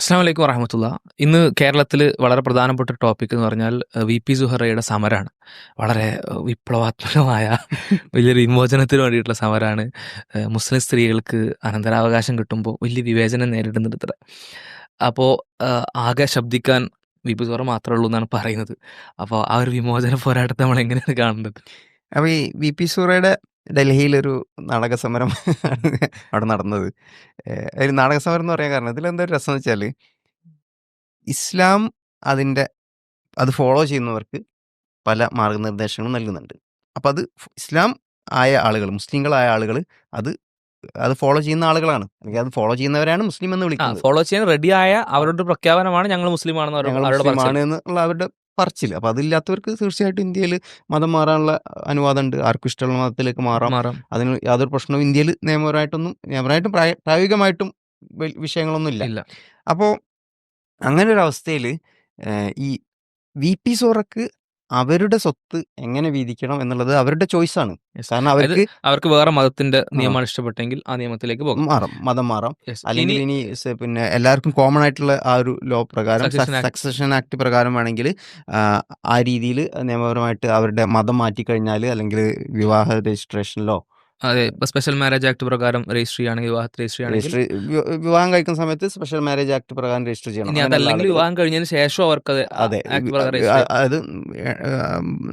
അസ്സാം വലൈക്കും വറഹമത്തുള്ള. ഇന്ന് കേരളത്തിൽ വളരെ പ്രധാനപ്പെട്ട ടോപ്പിക് എന്ന് പറഞ്ഞാൽ വി പി സുഹറയുടെ സമരമാണ് വളരെ വിപ്ലവാത്മകമായ വലിയൊരു വിമോചനത്തിന് വേണ്ടിയിട്ടുള്ള സമരമാണ് മുസ്ലിം സ്ത്രീകൾക്ക് അനന്തരാവകാശം കിട്ടുമ്പോൾ വലിയ വിവേചനം നേരിടുന്നുണ്ട് ഇത്ര അപ്പോൾ ആകെ ശബ്ദിക്കാൻ വി പി സുഹറ മാത്രമേ ഉള്ളൂ എന്നാണ് പറയുന്നത്. അപ്പോൾ ആ ഒരു വിമോചന പോരാട്ടത്തെ നമ്മൾ എങ്ങനെയാണ് കാണുന്നത്? അപ്പോൾ ഈ വി പി സൂറയുടെ ഡൽഹിയിലൊരു നാടക സമരം അവിടെ നടന്നത്. ഏഹ് ഒരു നാടക സമരം എന്ന് പറയാൻ കാരണം ഇതിലെന്താ ഒരു രസം എന്ന് വെച്ചാൽ ഇസ്ലാം അതിന്റെ അത് ഫോളോ ചെയ്യുന്നവർക്ക് പല മാർഗനിർദ്ദേശങ്ങളും നൽകുന്നുണ്ട്. അപ്പോൾ അത് ഫ് ഇസ്ലാം ആയ ആളുകൾ മുസ്ലിങ്ങളായ ആളുകൾ അത് അത് ഫോളോ ചെയ്യുന്ന ആളുകളാണ്. അല്ലെങ്കിൽ അത് ഫോളോ ചെയ്യുന്നവരാണ് മുസ്ലിം എന്ന് ആ വിളിക്കുന്നത്. ഫോളോ ചെയ്യാൻ റെഡിയായ അവരുടെ പ്രഖ്യാപനമാണ് ഞങ്ങൾ മുസ്ലിം ആണെന്ന് ഞങ്ങൾ അവരുടെ പറച്ചിൽ മുസ്ലിമാണ് എന്നുള്ള അവരുടെ പറച്ചിൽ അപ്പോൾ അതില്ലാത്തവർക്ക് തീർച്ചയായിട്ടും ഇന്ത്യയിൽ മതം മാറാനുള്ള അനുവാദമുണ്ട്. ആർക്കും ഇഷ്ടമുള്ള മതത്തിലേക്ക് മാറാം. മാറാം. അതിന് യാതൊരു പ്രശ്നവും ഇന്ത്യയിൽ നിയമപരമായിട്ടൊന്നും നിയമപരമായിട്ടും പ്രായ- പ്രായോഗികമായിട്ടും വിഷയങ്ങളൊന്നും ഇല്ല. അപ്പോൾ അങ്ങനെ ഒരു അവസ്ഥയിൽ ഈ വി പി സോറക്ക് അവരുടെ സ്വത്ത് എങ്ങനെ വീതിക്കണം എന്നുള്ളത് അവരുടെ ചോയ്സാണ് ആണ്. കാരണം അവർക്ക് അവർക്ക് വേറെ മതത്തിന്റെ നിയമം ഇഷ്ടപ്പെട്ടെങ്കിൽ ആ നിയമത്തിലേക്ക് പോകാം. മാറാം. മതം മാറാം. അല്ലെങ്കിൽ ഇനി ഇനി പിന്നെ എല്ലാവർക്കും കോമൺ ആയിട്ടുള്ള ആ ഒരു ലോ പ്രകാരം സക്സഷൻ ആക്ട് പ്രകാരം വേണമെങ്കിൽ ആ രീതിയിൽ നിയമപരമായിട്ട് അവരുടെ മതം മാറ്റിക്കഴിഞ്ഞാൽ അല്ലെങ്കിൽ വിവാഹ രജിസ്ട്രേഷനിലോ അതെ ഇപ്പൊ സ്പെഷ്യൽ മാരേജ് ആക്ട് പ്രകാരം രജിസ്റ്റർ ചെയ്യുകയാണെങ്കിൽ വിവാഹത്തിൽ രജിസ്റ്റർ ചെയ്യുകയാണെങ്കിൽ വി- വിവാഹം കഴിക്കുന്ന സമയത്ത് സ്പെഷ്യൽ മാരേജ് ആക്ട് പ്രകാരം രജിസ്റ്റർ ചെയ്യണം. ഇനി അങ്ങനെയുള്ള അതല്ലെങ്കിൽ ആളുകൾ വിവാഹം കഴിഞ്ഞതിന് ശേഷം അവർക്ക് അത് അതെ ആക്ട് വി- പ്രകാരം ആ- രജിസ്റ്റർ ചെയ്യാം. അതായത്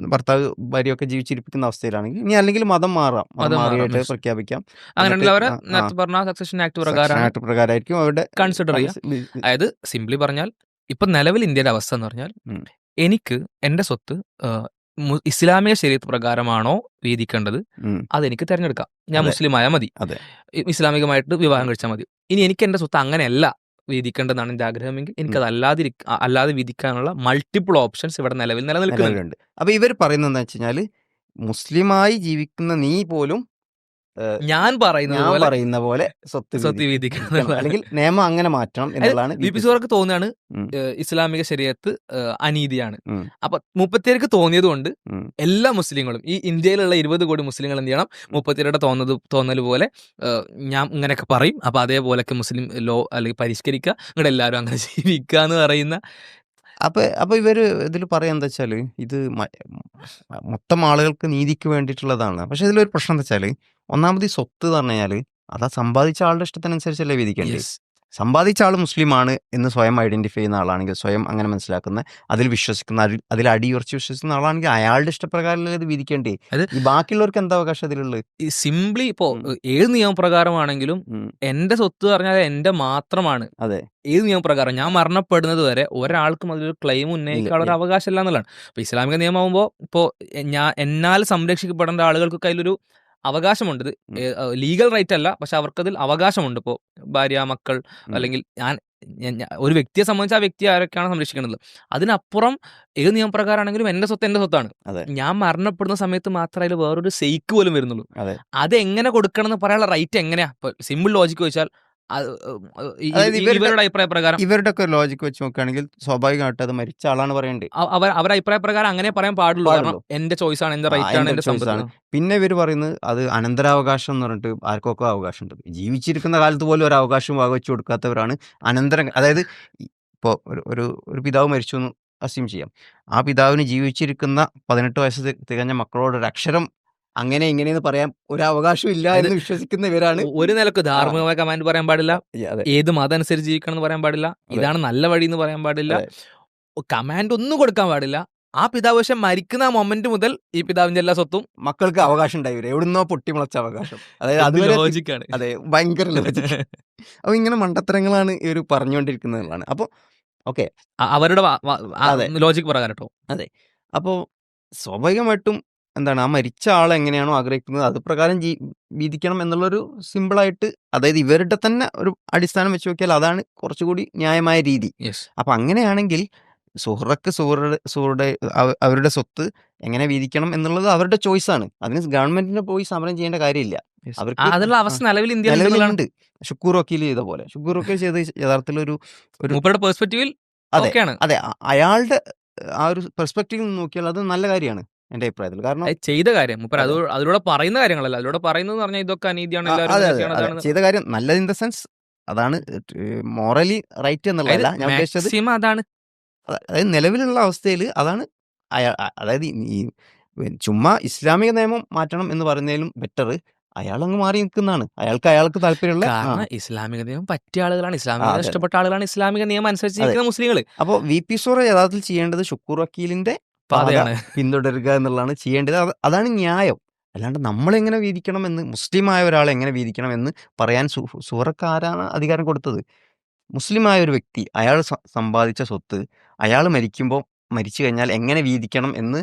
ഭർത്താവ് ഭാര്യയൊക്കെ ജീവിച്ചിരിപ്പിക്കുന്ന അവസ്ഥയിലാണെങ്കിൽ ഇനി അല്ലെങ്കിൽ മതം മാറാം. മതം മതം മാറാം മാറിയായിട്ട് yes. പ്രഖ്യാപിക്കാം. അങ്ങനെയാണെങ്കിൽ എന്നിട്ട് അവരെ ആ- ആ. നേരത്തെ പറഞ്ഞ സക്സഷൻ ആക്ട് സെക്ഷൻ പ്രകാരമാണ് ആക്ട് പ്രകാരമായിരിക്കും അവരുടെ കൺസിഡർ ചെയ്യുക കൺസ് വി- വി- അതായത് സിംപ്ലി പറഞ്ഞാൽ ഇപ്പൊ നിലവിൽ ഇന്ത്യയുടെ അവസ്ഥ എന്ന് പറഞ്ഞാൽ ഉം. എനിക്ക് എന്റെ സ്വത്ത് ആ, ഇസ്ലാമിക ശരീരത്ത് പ്രകാരമാണോ വീതിക്കേണ്ടത്. അതെനിക്ക് തിരഞ്ഞെടുക്കാം. ഞാൻ മുസ്ലിമായ മുസ്ലിം ആയാൽ മതി. അതെ. ഇസ്ലാമികമായിട്ട് വിവാഹം കഴിച്ചാൽ മതി. ഇനി എനിക്ക് എന്റെ സ്വത്ത് അങ്ങനെയല്ല വീതിക്കേണ്ടതാണ് എന്റെ ആഗ്രഹമെങ്കിൽ എനിക്കത് അല്ലാതെ അല്ലാതെ വിധിക്കാനുള്ള മൾട്ടിപ്പിൾ ഓപ്ഷൻസ് ഇവിടെ നിലവിൽ നിലനിൽക്കുന്നുണ്ട്. അപ്പൊ ഇവർ പറയുന്നത് വെച്ച് കഴിഞ്ഞാൽ മുസ്ലിമായി ജീവിക്കുന്ന നീ പോലും ഞാൻ പറയുന്നത് പോലെ പറയുന്ന പോലെ സ്വത്ത് സ്വത്ത്. അല്ലെങ്കിൽ നിയമം അങ്ങനെ മാറ്റണം എന്നുള്ളതാണ് ബി പി സോർക്ക് തോന്നുകയാണ് ഉം. ഏഹ്, ഇസ്ലാമിക ശരീരത്ത് ഏഹ്, അനീതിയാണ് ഉം. അപ്പൊ മുപ്പത്തിയേർക്ക് തോന്നിയത് കൊണ്ട് ഉം. എല്ലാ മുസ്ലിങ്ങളും ഈ ഇന്ത്യയിലുള്ള ഇരുപത് കോടി മുസ്ലിങ്ങൾ എന്ത് ചെയ്യണം മുപ്പത്തിയേരുടെ തോന്നുന്നത് തോന്നൽ പോലെ ഏഹ്, ഞാൻ ഇങ്ങനെയൊക്കെ പറയും അപ്പൊ അതേപോലെയൊക്കെ മുസ്ലിം ലോ അല്ലെങ്കിൽ പരിഷ്കരിക്കുക നിങ്ങളുടെ എല്ലാവരും അങ്ങനെ ജീവിക്കുക എന്ന് പറയുന്ന അപ്പൊ അപ്പൊ ഇവർ ഇതിൽ പറയാ എന്താ വെച്ചാൽ ഇത് മൊത്തം ആളുകൾക്ക് നീതിക്ക് വേണ്ടിയിട്ടുള്ളതാണ് പക്ഷെ ഇതിലൊരു പ്രശ്നം എന്താ വെച്ചാൽ ഒന്നാമത് ഈ സ്വത്ത് എന്ന് പറഞ്ഞു കഴിഞ്ഞാൽ അതാ സമ്പാദിച്ച ആളുടെ ഇഷ്ടത്തിനനുസരിച്ചല്ലേ വിധിക്കേണ്ടത്. സമ്പാദിച്ച ആൾ മുസ്ലിമാണ് എന്ന് സ്വയം ഐഡന്റിഫൈ ചെയ്യുന്ന ആളാണെങ്കിൽ സ്വയം അങ്ങനെ മനസ്സിലാക്കുന്ന അതിൽ വിശ്വസിക്കുന്ന അതിൽ അടിയുറച്ച് വിശ്വസിക്കുന്ന ആളാണെങ്കിൽ അയാളുടെ ഇഷ്ടപ്രകാരം ഇത് വിധിക്കേണ്ടേ? ഈ ബാക്കിയുള്ളവർക്ക് എന്താ അവകാശം അതിലുള്ളത്? ഈ സിംപ്ലി ഇപ്പോ. ഏത് നിയമപ്രകാരമാണെങ്കിലും എന്റെ എന്റെ സ്വത്ത് പറഞ്ഞാൽ എന്റെ മാത്രമാണ്. അതെ. ഏത് നിയമപ്രകാരം? ഞാൻ മരണപ്പെടുന്നത് വരെ ഒരാൾക്കും അതിലൊരു ക്ലെയിം ഉന്നയിക്കാനുള്ള ഒരു ഇല്ല. അവകാശമില്ല എന്നുള്ളതാണ്. ഇപ്പൊ ഇസ്ലാമിക നിയമമാകുമ്പോൾ ഇപ്പോൾ ഞാൻ എന്നാൽ സംരക്ഷിക്കപ്പെടേണ്ട ആളുകൾക്കൊക്കെ അതിലൊരു അവകാശമുണ്ട്. ലീഗൽ റൈറ്റ് അല്ല പക്ഷെ അവർക്കതിൽ അവകാശമുണ്ട്. ഇപ്പോൾ ഭാര്യ മക്കൾ അല്ലെങ്കിൽ ഞാൻ ഒരു വ്യക്തിയെ സംബന്ധിച്ച് ആ വ്യക്തി ആരൊക്കെയാണ് സംരക്ഷിക്കുന്നത് അതിനപ്പുറം ഏത് നിയമപ്രകാരമാണെങ്കിലും എന്റെ സ്വത്ത് എന്റെ സ്വത്താണ്. ഞാൻ മരണപ്പെടുന്ന സമയത്ത് മാത്രമേ അതിൽ വേറൊരു സെയ്ക്ക് പോലും വരുന്നുള്ളൂ. അതെ. എങ്ങനെ കൊടുക്കണം എന്ന് പറയാനുള്ള റൈറ്റ് എങ്ങനെയാ? സിമ്പിൾ ലോജിക്ക് വെച്ചാൽ ഇവരുടെ- അഭിപ്രായ പ്രകാരം ഇവരുടെ ഒക്കെ ലോജിക് വെച്ച് നോക്കുകയാണെങ്കിൽ സ്വാഭാവികമായിട്ട് അത് മരിച്ച ആളാണ് പറയേണ്ടത്. അവർ അവരുടെ അഭിപ്രായ പ്രകാരം അങ്ങനെ പറയാൻ പാടുള്ളൂ. കാരണം. എന്റെ ചോയ്സ് ആണ് എന്റെ റൈറ്റ് ആണ് എന്റെ ചോയ്സ് ആണ്. പിന്നെ ഇവർ പറയുന്നത് അത് അനന്തരാവകാശം എന്ന് പറഞ്ഞിട്ട് ആർക്കൊക്കെ അവകാശമുണ്ട്. ജീവിച്ചിരിക്കുന്ന കാലത്ത് പോലും ഒരു അവകാശം വകവെച്ച് കൊടുക്കാത്തവരാണ് അനന്തരം അതായത് ഇപ്പോൾ ഒരു ഒരു പിതാവ് മരിച്ചു എന്ന് അസ്യൂം ചെയ്യാം. ആ പിതാവിന് ജീവിച്ചിരിക്കുന്ന പതിനെട്ട് വയസ്സ് തികഞ്ഞ മക്കളോട് ഒരു അക്ഷരം അങ്ങനെ ഇങ്ങനെയെന്ന് പറയാൻ ഒരു അവകാശം ഇല്ല എന്ന് വിശ്വസിക്കുന്ന ഇവരാണ്. ഒരു നിലയ്ക്ക് ധാർമ്മികമായ കമാൻഡ് പറയാൻ പാടില്ല. അതെ. ഏത് മതം അനുസരിച്ച് ജീവിക്കണം എന്ന് പറയാൻ പാടില്ല. ഇതാണ് നല്ല വഴി എന്ന് പറയാൻ പാടില്ല. കമാൻഡ് ഒന്നും കൊടുക്കാൻ പാടില്ല. ആ പിതാവ് പക്ഷെ മരിക്കുന്ന മൊമെന്റ് മുതൽ ഈ പിതാവിന്റെ എല്ലാ സ്വത്തും മക്കൾക്ക് അവകാശം ഉണ്ടായി വരും എവിടുന്നോ പൊട്ടിമുളച്ച അവകാശം. അതായത് ലോജിക്കാണ് അതെ ഭയങ്കര അപ്പൊ ഇങ്ങനെ മണ്ടത്തരങ്ങളാണ് ഇവർ പറഞ്ഞുകൊണ്ടിരിക്കുന്നതാണ് അപ്പോൾ ഓക്കെ. അവരുടെ അതെ. ലോജിക് പ്രകാരം കേട്ടോ അപ്പോൾ സ്വാഭാവികമായിട്ടും എന്താണ് ആ മരിച്ച ആൾ എങ്ങനെയാണോ ആഗ്രഹിക്കുന്നത് അത് പ്രകാരം ജീ വീതിക്കണം എന്നുള്ളൊരു സിമ്പിളായിട്ട് അതായത് ഇവരുടെ തന്നെ ഒരു അടിസ്ഥാനം വെച്ച് നോക്കിയാൽ അതാണ് കുറച്ചുകൂടി ന്യായമായ രീതി. അപ്പം അങ്ങനെയാണെങ്കിൽ സുഹറക്ക് സുഹറുടെ സുഹറുടെ അവരുടെ സ്വത്ത് എങ്ങനെ വീതിക്കണം എന്നുള്ളത് അവരുടെ ചോയ്സാണ് അതിന് ഗവൺമെന്റിന് പോയി സമരം ചെയ്യേണ്ട കാര്യമില്ല. അവർക്ക് അതിനുള്ള അവസ്ഥ നിലവിൽ നിലവിലുണ്ട്. ഷുക്കൂർ വക്കീൽ ചെയ്ത പോലെ. ഷുക്കൂർ വക്കീൽ ചെയ്ത യഥാർത്ഥത്തിൽ ഒരു ഒരു അതെ. അതെ. അയാളുടെ ആ ഒരു പെർസ്പെക്റ്റീവിൽ നിന്ന് നോക്കിയാൽ അത് നല്ല കാര്യമാണ്. എന്റെ അഭിപ്രായത്തിൽ. കാരണം ചെയ്ത കാര്യം. അതെ. അതിലൂടെ പറയുന്ന കാര്യങ്ങളല്ല. അതിലൂടെ പറയുന്നത് പറഞ്ഞാൽ ഇതൊക്കെ അനീതിയാണ് ചെയ്ത കാര്യം നല്ലത് ഇൻ ദ സെൻസ് അതാണ് മോറലി റൈറ്റ് എന്നുള്ളതല്ല ഞാൻ ഉദ്ദേശിച്ചത്. അതാണ്. അതായത് നിലവിലുള്ള അവസ്ഥയിൽ അതാണ് അതായത് ഈ- ചുമ്മാ ഇസ്ലാമിക നിയമം മാറ്റണം എന്ന് പറയുന്നതിലും ബെറ്റർ അയാൾ അങ്ങ് മാറി നിൽക്കുന്നതാണ്. അയാൾക്ക് അയാൾക്ക് താല്പര്യമുള്ള ഇസ്ലാമിക നിയമം പറ്റിയ ആളുകളാണ്. ഇസ്ലാമിക. ഇഷ്ടപ്പെട്ട ആളുകളാണ് ഇസ്ലാമിക നിയമം അനുസരിച്ച് മുസ്ലിങ്ങൾ അപ്പോൾ വി പി സോറ യഥാർത്ഥത്തിൽ ചെയ്യേണ്ടത് ഷുക്കൂർ വക്കീലിന്റെ പാതയാണ് പിന്തുടരുക എന്നുള്ളതാണ് ചെയ്യേണ്ടത്. അതാണ് ന്യായം. അല്ലാണ്ട് നമ്മളെങ്ങനെ വീതിക്കണം എന്ന് മുസ്ലിമായ ഒരാളെ എങ്ങനെ വീതിക്കണം എന്ന് പറയാൻ സുഹൃക്കാരാണ് അധികാരം കൊടുത്തത്. മുസ്ലിമായ ഒരു വ്യക്തി അയാൾ സമ്പാദിച്ച സ്വത്ത് അയാൾ മരിക്കുമ്പോൾ മരിച്ചു കഴിഞ്ഞാൽ എങ്ങനെ വീതിക്കണം എന്ന്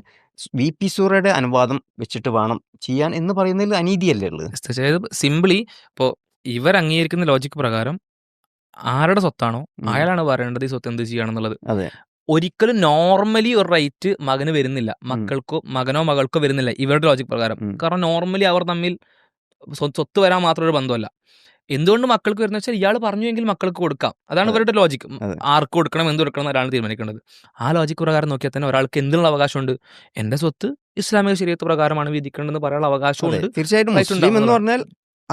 വി പി സൂറയുടെ അനുവാദം വെച്ചിട്ട് വേണം ചെയ്യാൻ എന്ന് പറയുന്നതിൽ അനീതിയല്ലേ ഉള്ളത്? അതായത് സിംപിളി ഇപ്പോൾ ഇവർ അംഗീകരിക്കുന്ന ലോജിക് പ്രകാരം ആരുടെ സ്വത്താണോ അയാളാണ് പറയേണ്ടത് ഈ സ്വത്ത് എന്ത് ചെയ്യണം എന്നുള്ളത് അതെ. ഒരിക്കലും നോർമലി ഒരു റൈറ്റ് മകന് വരുന്നില്ല. മക്കൾക്കോ മകനോ മകൾക്കോ വരുന്നില്ല. ഇവരുടെ ലോജിക് പ്രകാരം. കാരണം നോർമലി അവർ തമ്മിൽ സ്വ- സ്വത്ത് വരാൻ മാത്രം ഒരു ബന്ധമല്ല. എന്തുകൊണ്ട് മക്കൾക്ക് വരുന്ന വെച്ചാൽ ഇയാൾ പറഞ്ഞുവെങ്കിൽ മക്കൾക്ക് കൊടുക്കാം. അതാണ് അതെ. ഇവരുടെ ലോജിക്ക് ആർക്ക് കൊടുക്കണം എന്ത് കൊടുക്കണം എന്നാണ് തീരുമാനിക്കേണ്ടത്. ആ ലോജിക് പ്രകാരം നോക്കിയാൽ തന്നെ ഒരാൾക്ക് എന്തിനുള്ള അവകാശമുണ്ട്? എന്റെ സ്വത്ത് ഇസ്ലാമിക ശരീരത്ത് പ്രകാരമാണ് വിധിക്കേണ്ടതെന്ന് പറയാനുള്ള അവകാശമുണ്ട്. തീർച്ചയായിട്ടും എന്ന് പറഞ്ഞാൽ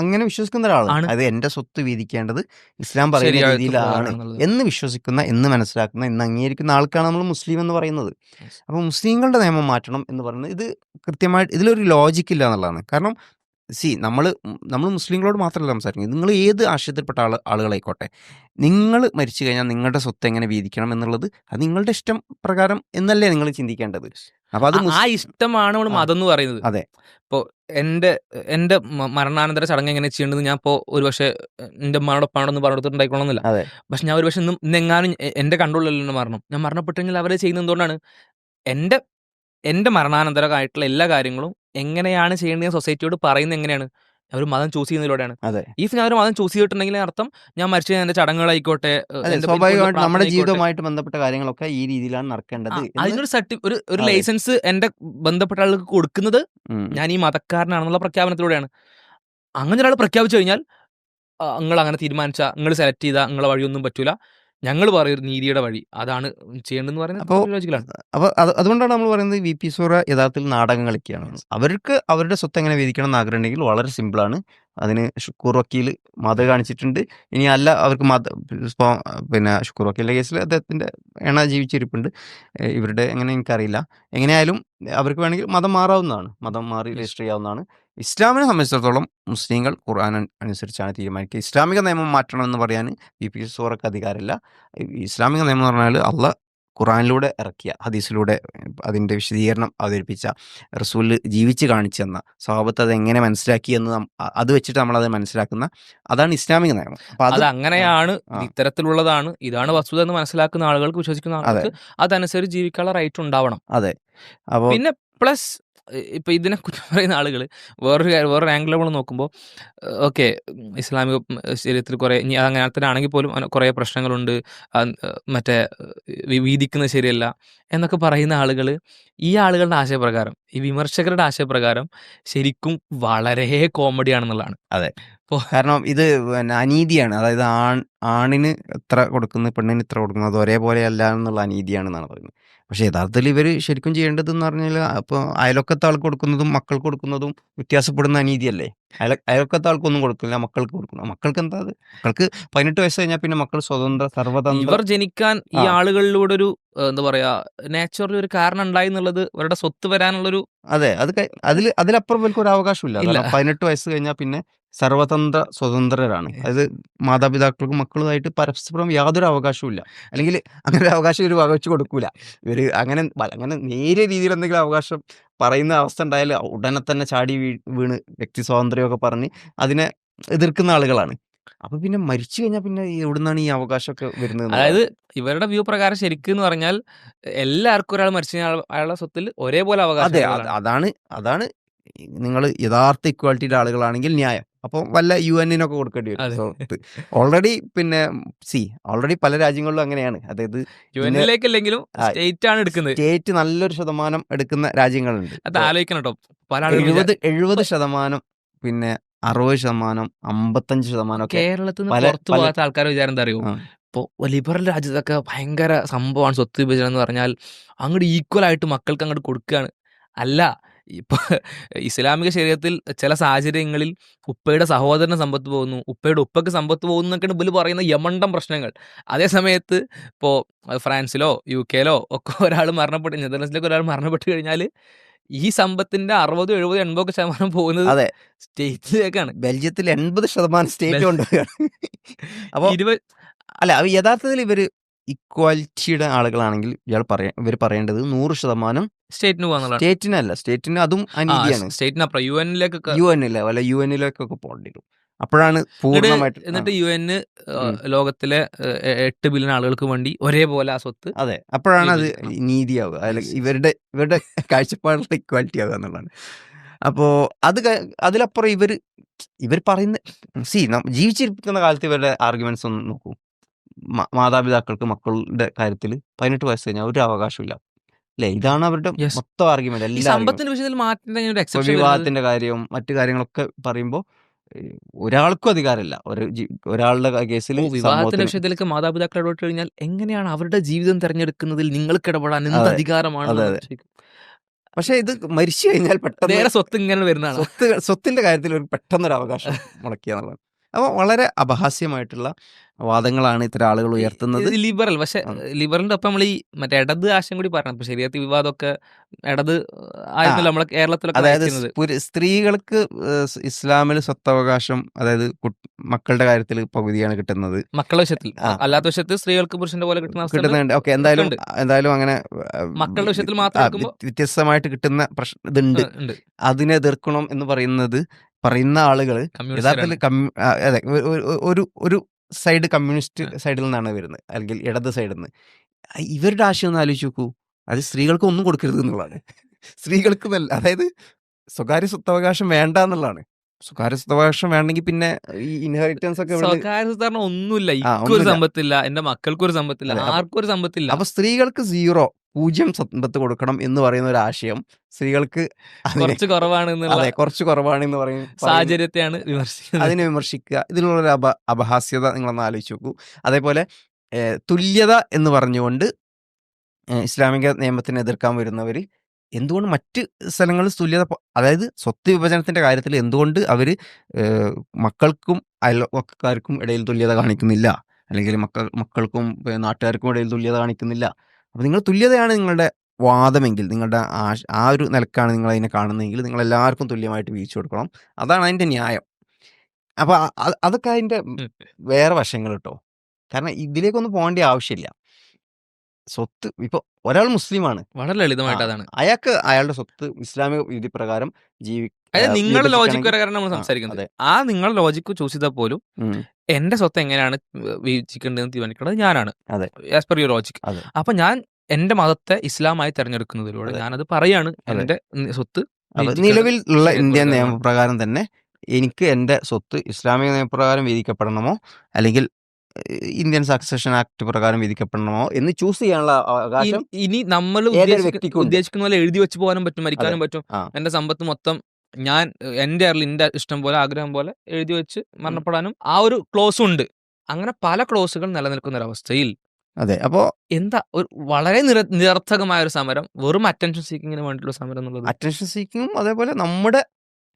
അങ്ങനെ വിശ്വസിക്കുന്ന ഒരാളാണ്. അത് എന്റെ സ്വത്ത് വീതിക്കേണ്ടത് ഇസ്ലാം പറയുന്ന രീതിയിലാണ് എന്ന് വിശ്വസിക്കുന്ന എന്ന് മനസ്സിലാക്കുന്ന എന്ന് അംഗീകരിക്കുന്ന ആൾക്കാണ് നമ്മൾ മുസ്ലിം എന്ന് പറയുന്നത്. അപ്പൊ അപ്പോൾ മുസ്ലിങ്ങളുടെ നിയമം മാറ്റണം എന്ന് പറയുന്നത് ഇത് കൃത്യമായിട്ട് ഇതിലൊരു ലോജിക്ക് ഇല്ല എന്നുള്ളതാണ്. കാരണം സി നമ്മൾ നമ്മൾ മുസ്ലിങ്ങളോട് മാത്രമല്ല സംസാരിക്കുന്നത്. നിങ്ങൾ ഏത് ആശയത്തിൽപ്പെട്ട ആൾ ആളുകളായിക്കോട്ടെ. നിങ്ങൾ മരിച്ചു കഴിഞ്ഞാൽ നിങ്ങളുടെ സ്വത്ത് എങ്ങനെ വീതിക്കണം എന്നുള്ളത് അത് നിങ്ങളുടെ ഇഷ്ടം പ്രകാരം എന്നല്ലേ നിങ്ങൾ ചിന്തിക്കേണ്ടത്. അപ്പോൾ അത് ആ- ഇഷ്ടമാണ് നമ്മൾ. മതം എന്ന് പറയുന്നത്. അതെ. ഇപ്പോൾ എന്റെ എന്റെ മരണാനന്തര ചടങ്ങ് എങ്ങനെ ചെയ്യേണ്ടത് ഞാൻ ഇപ്പോൾ ഒരു പക്ഷേ എന്റെ പറഞ്ഞിട്ടുണ്ടായിക്കോണമെന്നില്ല അതെ. പക്ഷെ ഞാൻ ഒരു പക്ഷെ ഇന്നും ഇന്നെങ്ങാനും എന്റെ കണ്ടുള്ളല്ലോ കൺട്രോളിലല്ലോ മരണം. ഞാൻ മരണപ്പെട്ടു കഴിഞ്ഞാൽ അവരെ ചെയ്യുന്നത് എന്തുകൊണ്ടാണ്? എന്റെ എന്റെ മരണാനന്തരമായിട്ടുള്ള എല്ലാ കാര്യങ്ങളും എങ്ങനെയാണ് ചെയ്യേണ്ടത് സൊസൈറ്റിയോട് പറയുന്നത് എങ്ങനെയാണ്? അവർ മതം ചൂസ് ചെയ്യുന്നതിലൂടെയാണ്. അതെ. ഇഫ് ഞാൻ ഒരു മതം ചൂസ് ചെയ്തിട്ടുണ്ടെങ്കിൽ അർത്ഥം ഞാൻ മരിച്ചു എന്റെ ചടങ്ങുകളായിക്കോട്ടെ സ്വാഭാവികമായിട്ട് നമ്മുടെ. ജീവിതവുമായിട്ട് ബന്ധപ്പെട്ട കാര്യങ്ങളൊക്കെ ഈ രീതിയിലാണ് നടക്കേണ്ടത് അതിനൊരു സർട്ടി ഒരു ഒരു ലൈസൻസ് എന്റെ ബന്ധപ്പെട്ട ആൾക്ക് കൊടുക്കുന്നത് ഞാൻ ഈ മതക്കാരനാണെന്നുള്ള പ്രഖ്യാപനത്തിലൂടെയാണ്. അങ്ങനെ ഒരാൾ പ്രഖ്യാപിച്ചു കഴിഞ്ഞാൽ നിങ്ങൾ അങ്ങനെ തീരുമാനിച്ച നിങ്ങൾ സെലക്ട് ചെയ്ത നിങ്ങളെ വഴിയൊന്നും പറ്റൂല. ഞങ്ങൾ പറയും നീതിയുടെ വഴി. അതാണ് ചെയ്യേണ്ടതെന്ന് പറയുന്നത് ലോജിക്കലാണ് അപ്പോൾ അത് അതുകൊണ്ടാണ് നമ്മൾ പറയുന്നത് വി പി സൂറ യഥാർത്ഥത്തിൽ നാടകം കളിക്കുകയാണ് അവർക്ക് അവരുടെ സ്വത്ത് എങ്ങനെ വിധിക്കണം എന്ന് ആഗ്രഹമുണ്ടെങ്കിൽ വളരെ സിമ്പിളാണ് അതിന് ഷുക്കൂർ വക്കീൽ മത കാണിച്ചിട്ടുണ്ട്. ഇനി അല്ല അവർക്ക് മത പിന്നെ ഷുക്കൂർ വക്കീലിന്റെ കേസിൽ അദ്ദേഹത്തിന്റെ എണ ജീവിച്ചിരിപ്പുണ്ട്. ഇവരുടെ എങ്ങനെ എനിക്കറിയില്ല. എങ്ങനെയായാലും അവർക്ക് വേണമെങ്കിൽ മതം മാറാവുന്നതാണ്. മതം മാറി രജിസ്റ്റർ ചെയ്യാവുന്നതാണ്. ഇസ്ലാമിനെ സംബന്ധിച്ചിടത്തോളം മുസ്ലിങ്ങൾ ഖുർആൻ അനുസരിച്ചാണ് തീരുമാനിക്കുക. ഇസ്ലാമിക നിയമം മാറ്റണമെന്ന് പറയാൻ വി പി. സോറക്ക് അധികാരമില്ല. ഇസ്ലാമിക നിയമം എന്ന് പറഞ്ഞാൽ അള്ള ഖുറാനിലൂടെ ഇറക്കിയ ഹദീസിലൂടെ അതിന്റെ വിശദീകരണം അവതരിപ്പിച്ച റസൂൽ ജീവിച്ച് കാണിച്ചു തന്ന സ്വഭാവത്തെ അത് എങ്ങനെ മനസ്സിലാക്കി എന്ന് അത് വെച്ചിട്ട് നമ്മൾ അത് മനസ്സിലാക്കുന്ന അതാണ് ഇസ്ലാമിക നിയമം. അത് അങ്ങനെയാണ് ഇത്തരത്തിലുള്ളതാണ് ഇതാണ് വസ്തുത എന്ന് മനസ്സിലാക്കുന്ന ആളുകൾക്ക് വിശ്വസിക്കുന്ന ആളുകൾക്ക് അതനുസരിച്ച് ജീവിക്കാനുള്ള റൈറ്റ് ഉണ്ടാവണം. അതെ. അപ്പോൾ പിന്നെ പ്ലസ് ഇപ്പൊ ഇതിനെ കുറ്റം പറയുന്ന ആളുകൾ വേറൊരു കാര്യം വേറൊരു ആംഗിൾ നമ്മൾ നോക്കുമ്പോൾ ഓക്കെ ഇസ്ലാമിക ശരീരത്തിൽ കുറെ ഇനി അങ്ങനെ തന്നെ ആണെങ്കിൽ പോലും കുറേ പ്രശ്നങ്ങളുണ്ട്. മറ്റേ വീതിക്കുന്ന ശരിയല്ല എന്നൊക്കെ പറയുന്ന ആളുകൾ ഈ ആളുകളുടെ ആശയപ്രകാരം ഈ വിമർശകരുടെ ആശയപ്രകാരം ശരിക്കും വളരെ കോമഡി ആണെന്നുള്ളതാണ്. കാരണം ഇത് പിന്നെ അനീതിയാണ്. അതായത് ആൺ ആണിന് എത്ര കൊടുക്കുന്നു പെണ്ണിന് ഇത്ര കൊടുക്കുന്നു അത് ഒരേപോലെ അല്ല എന്നുള്ള അനീതിയാണ് എന്നാണ് പറയുന്നത്. പക്ഷേ യഥാർത്ഥത്തിൽ ഇവർ ശരിക്കും ചെയ്യേണ്ടത് എന്ന് പറഞ്ഞാൽ അപ്പോൾ അയലൊക്കത്തെ ആൾക്ക് കൊടുക്കുന്നതും മക്കൾക്ക് കൊടുക്കുന്നതും വ്യത്യാസപ്പെടുന്ന അനീതിയല്ലേ? അയല അയലൊക്കത്തെ ആൾക്കൊന്നും കൊടുക്കില്ല മക്കൾക്ക് കൊടുക്കുന്നു. മക്കൾക്ക് എന്താ അത്? മക്കൾക്ക് പതിനെട്ട് വയസ്സ് കഴിഞ്ഞാൽ പിന്നെ മക്കൾ സ്വതന്ത്ര സർവതന്ത്ര ഇവർ ജനിക്കാൻ ഈ. ആളുകളിലൂടെ ഒരു എന്താ പറയാ നേച്ചറിൽ ഒരു കാരണം ഉണ്ടായി എന്നുള്ളത് ഇവരുടെ സ്വത്ത് വരാനുള്ളൊരു അതെ അത് അതിൽ അതിലപ്പുറം ഇവർക്ക് ഒരു അവകാശമില്ല പതിനെട്ട് വയസ്സ് കഴിഞ്ഞാൽ പിന്നെ സർവതന്ത്ര സ്വതന്ത്രരാണ്. അതായത് മാതാപിതാക്കൾക്കും മക്കളുമായിട്ട് പരസ്പരം യാതൊരു അവകാശവും ഇല്ല അല്ലെങ്കിൽ അങ്ങനെ ഒരു അവകാശം ഇവർ വകവെച്ച് കൊടുക്കൂല. ഇവർ അങ്ങനെ അങ്ങനെ നേരിയ രീതിയിൽ എന്തെങ്കിലും അവകാശം പറയുന്ന അവസ്ഥ ഉണ്ടായാൽ ഉടനെ തന്നെ ചാടി വീ വീണ് വ്യക്തി സ്വാതന്ത്ര്യമൊക്കെ പറഞ്ഞ് അതിനെ എതിർക്കുന്ന ആളുകളാണ്. അപ്പൊ പിന്നെ മരിച്ചു കഴിഞ്ഞാൽ പിന്നെ എവിടുന്നാണ് ഈ അവകാശമൊക്കെ വരുന്നത് അതായത് ഇവരുടെ വ്യൂ പ്രകാരം ശരിക്കും എന്ന് പറഞ്ഞാൽ എല്ലാവർക്കും ഒരാൾ മരിച്ചു കഴിഞ്ഞാൽ അയാളുടെ സ്വത്തിൽ ഒരേപോലെ അതെ അവകാശം അതാണ് അതാണ് നിങ്ങൾ യഥാർത്ഥ ഇക്വാലിറ്റിയുടെ ആളുകളാണെങ്കിൽ ന്യായം. അപ്പോൾ വല്ല യു എന്നിനൊക്കെ കൊടുക്കേണ്ടി. വരും. ഓൾറെഡി പിന്നെ സി ഓൾറെഡി പല രാജ്യങ്ങളിലും അങ്ങനെയാണ്. അതായത് യു എന്നിലേക്കല്ലെങ്കിലും സ്റ്റേറ്റ് ആണ് എടുക്കുന്നത്. സ്റ്റേറ്റ് നല്ലൊരു ശതമാനം എടുക്കുന്ന രാജ്യങ്ങളുണ്ട്. അത് ആലോചിക്കണം കേട്ടോ പല എഴുപത് എഴുപത് ശതമാനം പിന്നെ അറുപത് ശതമാനം അമ്പത്തഞ്ച് ശതമാനം കേരളത്തിൽ നിന്ന് പുറത്തു പോകാത്ത ആൾക്കാരെ വിചാരം എന്താ അറിയോ. ഇപ്പോൾ ലിബറൽ രാജ്യത്തൊക്കെ ഭയങ്കര സംഭവമാണ് സ്വത്ത് വിഭജനം എന്ന് പറഞ്ഞാൽ അങ്ങോട്ട് ഈക്വൽ ആയിട്ട് മക്കൾക്ക് അങ്ങോട്ട് കൊടുക്കുകയാണ് അല്ല ഇപ്പൊ ഇസ്ലാമിക ശരീരത്തിൽ ചില സാഹചര്യങ്ങളിൽ ഉപ്പയുടെ സഹോദരന് സമ്പത്ത് പോകുന്നു ഉപ്പയുടെ ഉപ്പയ്ക്ക് സമ്പത്ത് പോകുന്നു എന്നൊക്കെയാണ് ഇവർ പറയുന്ന യമണ്ടം പ്രശ്നങ്ങൾ. അതേ സമയത്ത് ഇപ്പോൾ ഫ്രാൻസിലോ യു കെയിലോ ഒക്കെ ഒരാൾ മരണപ്പെട്ട് നെതർലൻഡ്സിലൊക്കെ ഒരാൾ മരണപ്പെട്ട് കഴിഞ്ഞാൽ ഈ സമ്പത്തിന്റെ അറുപത് എഴുപത് എൺപത് ശതമാനം പോകുന്നത് അതെ. സ്റ്റേറ്റിലേക്കാണ്. ബെൽജിയത്തിൽ എൺപത് ശതമാനം സ്റ്റേറ്റ് ബെൽ- കൊണ്ടുപോവുകയാണ് അപ്പോൾ ഇരുപത് അല്ല യഥാർത്ഥത്തിൽ ഇവർ ഇക്വാലിറ്റിയുടെ ആളുകളാണെങ്കിൽ ഇയാൾ പറയാ ഇവർ പറയേണ്ടത് നൂറ് ശതമാനം സ്റ്റേറ്റിന് പോകാന്നുള്ളതാണ് സ്റ്റേറ്റിനല്ല സ്റ്റേറ്റിന് അതും ആ സ്റ്റേറ്റിന് അപ്പുറം യു എനിലേക്കൊക്കെ യു എന്നിലോ അല്ല യു എന്നിലേക്കൊക്കെ പോകേണ്ടി വരും അപ്പോഴാണ് പൂർണമായിട്ട് എന്നിട്ട് യു എന്ന് ലോകത്തിലെ എട്ട് ബില്യൺ ആളുകൾക്ക് വേണ്ടി ഒരേപോലെ ആ സ്വത്ത് അതെ അപ്പോഴാണ് അത് നീതിയാവുക. അല്ലെങ്കിൽ ഇവരുടെ ഇവരുടെ കാഴ്ചപ്പാടിലുള്ള ഇക്വാലിറ്റി ആവുക എന്നുള്ളതാണ്. അപ്പോൾ അത് അതിലപ്പുറം ഇവർ ഇവർ പറയുന്ന സി ജീവിച്ചിരിക്കുന്ന കാലത്ത് ഇവരുടെ ആർഗ്യുമെന്റ്സ് ഒന്ന് നോക്കൂ. മാതാപിതാക്കൾക്ക് മക്കളുടെ കാര്യത്തിൽ പതിനെട്ട് വയസ്സ് കഴിഞ്ഞാൽ ഒരു അവകാശമില്ല അല്ലെ? ഇതാണ് അവരുടെ. മൊത്തം ആർഗ്യുമെന്റ് എല്ലാ വിവാഹത്തിന്റെ കാര്യവും മറ്റു കാര്യങ്ങളൊക്കെ പറയുമ്പോൾ ഒരാൾക്കും അധികാരമില്ല. ഒരു ഒരാളുടെ കേസിൽ വിവാഹത്തിന്റെ വിഷയത്തിലേക്ക് മാതാപിതാക്കൾ ഇടപെട്ട് കഴിഞ്ഞാൽ എങ്ങനെയാണ് അവരുടെ ജീവിതം തെരഞ്ഞെടുക്കുന്നതിൽ നിങ്ങൾക്ക് ഇടപെടാൻ എന്ത്. അധികാരമാണ്. പക്ഷെ ഇത് മരിച്ചു കഴിഞ്ഞാൽ പെട്ടെന്ന് സ്വത്ത് ഇങ്ങനെ വരുന്നതാണ്. സ്വത്ത് സ്വത്തിന്റെ കാര്യത്തിൽ ഒരു പെട്ടെന്നൊരു അവകാശം മുടക്കുക എന്നുള്ളത് അപ്പോൾ വളരെ അപഹാസ്യമായിട്ടുള്ള വാദങ്ങളാണ് ഇത്തരം ആളുകൾ ഉയർത്തുന്നത്. ലിബറൽ പക്ഷെ. ലിബറലിന്റെ ഒപ്പം നമ്മൾ ഈ മറ്റേ ഇടത് ആശയം കൂടി പറയണം. ഇപ്പൊ ശരീരത്തിൽ വിവാദമൊക്കെ ഇടത് ആയിരുന്നല്ലോ നമ്മളെ കേരളത്തിലൊക്കെ അതായത് സ്ത്രീകൾക്ക് ഇസ്ലാമിൽ സ്വത്തവകാശം അതായത് മക്കളുടെ കാര്യത്തിൽ പകുതിയാണ് കിട്ടുന്നത്. മക്കളുടെ വിഷയത്തിൽ. അല്ലാത്ത വിഷയത്തിൽ സ്ത്രീകൾക്ക് പുരുഷന്റെ പോലെ കിട്ടുന്ന. കിട്ടുന്നുണ്ട്. ഓക്കെ എന്തായാലും. എന്തായാലും അങ്ങനെ മക്കളുടെ വിഷയത്തിൽ മാത്രം വ്യത്യസ്തമായിട്ട് കിട്ടുന്ന പ്രശ്നം ഇതുണ്ട്. അതിനെ എതിർക്കണം എന്ന് പറയുന്നത് പറയുന്ന ആളുകൾ യഥാർത്ഥത്തിൽ അതെ ഒരു- ഒരു- സൈഡ് കമ്മ്യൂണിസ്റ്റ് സൈഡിൽ നിന്നാണ് വരുന്നത്. അല്ലെങ്കിൽ ഇടത് സൈഡിൽ നിന്ന് ഇവരുടെ ആശയം ഒന്ന് ആലോചിച്ച് നോക്കൂ. അത് സ്ത്രീകൾക്ക് ഒന്നും കൊടുക്കരുത് എന്നുള്ളതാണ്. സ്ത്രീകൾക്ക് അതായത് സ്വകാര്യ സ്വത്തവകാശം വേണ്ട എന്നുള്ളതാണ്. സ്വകാര്യ സ്വത്തവകാശം വേണമെങ്കിൽ പിന്നെ ഈ ഇൻഹെറിറ്റൻസ് ഒക്കെ സ്വകാര്യ സ്ഥാപനം ഒന്നുമില്ല. ഇക്കൊരു സമ്പത്തില്ല. എന്റെ മക്കൾക്കൊരു സമ്പത്തില്ല. അതെ, അപ്പൊ- ആർക്കും ഒരു സമ്പത്തില്ല. അപ്പൊ സ്ത്രീകൾക്ക് സീറോ പൂജ്യം സമ്പത്ത് കൊടുക്കണം എന്ന് പറയുന്ന ഒരു ആശയം സ്ത്രീകൾക്ക് കുറച്ച് കുറവാണ് അതെ കുറച്ച് കുറവാണ് എന്ന് പറയും സാഹചര്യത്തെയാണ് വിമർശിക്കുന്നത്. അതിനെ വിമർശിക്കുക. ഇതിനുള്ളൊരു അപ അപഹാസ്യത നിങ്ങളൊന്ന് ആലോചിച്ച് നോക്കൂ. അതേപോലെ തുല്യത എന്ന് പറഞ്ഞുകൊണ്ട് ഇസ്ലാമിക നിയമത്തിനെ എതിർക്കാൻ വരുന്നവർ എന്തുകൊണ്ട് മറ്റ് സ്ഥലങ്ങളിൽ തുല്യത അതായത് സ്വത്ത് വിഭജനത്തിന്റെ കാര്യത്തിൽ എന്തുകൊണ്ട് അവർ മക്കൾക്കും അയൽവക്കാർക്കും ഇടയിൽ തുല്യത കാണിക്കുന്നില്ല? അല്ലെങ്കിൽ മക്കൾ മക്കൾക്കും നാട്ടുകാർക്കും ഇടയിൽ തുല്യത കാണിക്കുന്നില്ല. അപ്പോൾ നിങ്ങൾ തുല്യതയാണ് നിങ്ങളുടെ വാദമെങ്കിൽ നിങ്ങളുടെ ആശ ആ ഒരു നിലക്കാണ് നിങ്ങൾ അതിനെ കാണുന്നതെങ്കിൽ നിങ്ങൾ എല്ലാവർക്കും തുല്യമായിട്ട് വീഴ്ച കൊടുക്കണം. അതാണ് അതിന്റെ ന്യായം. അപ്പോൾ അതൊക്കെ അതിന്റെ വേറെ വശങ്ങൾ കേട്ടോ. കാരണം ഇതിലേക്കൊന്നും പോകേണ്ട ആവശ്യമില്ല. സ്വത്ത് ഇപ്പൊ ഒരാൾ മുസ്ലിമാണ് വളരെ ലളിതമായിട്ട് അതാണ് അയാൾക്ക് അയാളുടെ സ്വത്ത് ഇസ്ലാമിക വിധി പ്രകാരം ജീവി അതായത് നിങ്ങളുടെ പ്രകാരം നമ്മൾ സംസാരിക്കുന്നത് ആ നിങ്ങളുടെ ലോജിക്ക് ചൂസ് ചെയ്താൽ പോലും എന്റെ സ്വത്ത് എങ്ങനെയാണ് വീക്ഷിക്കേണ്ടതെന്ന് തീരുമാനിക്കുന്നത് ഞാനാണ്. As per your logic. അപ്പൊ ഞാൻ എന്റെ മതത്തെ ഇസ്ലാമായി തെരഞ്ഞെടുക്കുന്നതിലൂടെ. ഞാനത് പറയാണ്. എന്റെ സ്വത്ത് നിലവിൽ ഉള്ള ഇന്ത്യൻ നിയമപ്രകാരം തന്നെ എനിക്ക് എന്റെ സ്വത്ത് ഇസ്ലാമിക നിയമപ്രകാരം വിധിക്കപ്പെടണമോ അല്ലെങ്കിൽ ഇന്ത്യൻ സക്സഷൻ ആക്ട് പ്രകാരം വിധിക്കപ്പെടണമോ എന്ന് ചൂസ് ചെയ്യാനുള്ള അവകാശം ഇനി- നമ്മൾ. ഉദ്ദേശിക്കുന്ന പോലെ എഴുതി വെച്ച് പോകാനും പറ്റും മരിക്കാനും പറ്റും. എന്റെ സമ്പത്ത് മൊത്തം ഞാൻ എന്റെ അറിൽ എന്റെ ഇഷ്ടം പോലെ ആഗ്രഹം പോലെ എഴുതി വെച്ച് മരണപ്പെടാനും ആ ഒരു ക്ലോസ് ഉണ്ട്. അങ്ങനെ പല ക്ലോസുകൾ നിലനിൽക്കുന്ന ഒരവസ്ഥയിൽ അവസ്ഥയിൽ അതെ. അപ്പോ എന്താ ഒരു വളരെ നിര നിരർത്ഥകമായ ഒരു സമരം വെറും അറ്റൻഷൻ സീക്കിങ്ങിന് വേണ്ടിയിട്ടുള്ള സമരം എന്നുള്ളത്? അറ്റൻഷൻ സീക്കിങ്ങും അതേപോലെ നമ്മുടെ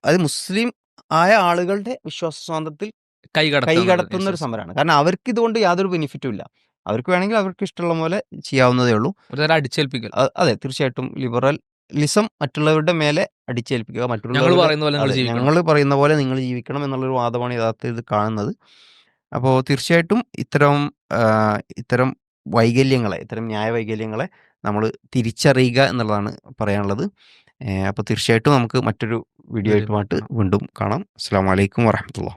അത് മുസ്ലിം ആയ ആളുകളുടെ വിശ്വാസ സ്വാതന്ത്ര്യത്തിൽ കൈ കടത്തുന്ന ഒരു സമരമാണ് കാരണം അവർക്ക് ഇതുകൊണ്ട് യാതൊരു ബെനിഫിറ്റും ഇല്ല. അവർക്ക് വേണമെങ്കിൽ അവർക്ക് ഇഷ്ടമുള്ള പോലെ ചെയ്യാവുന്നതേ ഉള്ളൂ. അടിച്ചേൽപ്പിക്കുക അടിച്ചേൽപ്പിക്കൽ. അതെ തീർച്ചയായിട്ടും ലിബറൽ ലിസം മറ്റുള്ളവരുടെ മേലെ അടിച്ചേൽപ്പിക്കുക മറ്റുള്ളവർ ഞങ്ങൾ പറയുന്ന പോലെ നിങ്ങൾ ജീവിക്കണം എന്നുള്ളൊരു വാദമാണ് യഥാർത്ഥത്തിൽ ഇത് കാണുന്നത്. അപ്പോൾ തീർച്ചയായിട്ടും ഇത്തരം ഇത്തരം വൈകല്യങ്ങളെ ഇത്തരം ന്യായ വൈകല്യങ്ങളെ നമ്മൾ തിരിച്ചറിയുക എന്നുള്ളതാണ് പറയാനുള്ളത്. അപ്പോൾ തീർച്ചയായിട്ടും നമുക്ക് മറ്റൊരു വീഡിയോ ആയിട്ടുമായിട്ട്. വീണ്ടും കാണാം. അസ്സാം വലൈക്കും വറഹമത്തുള്ള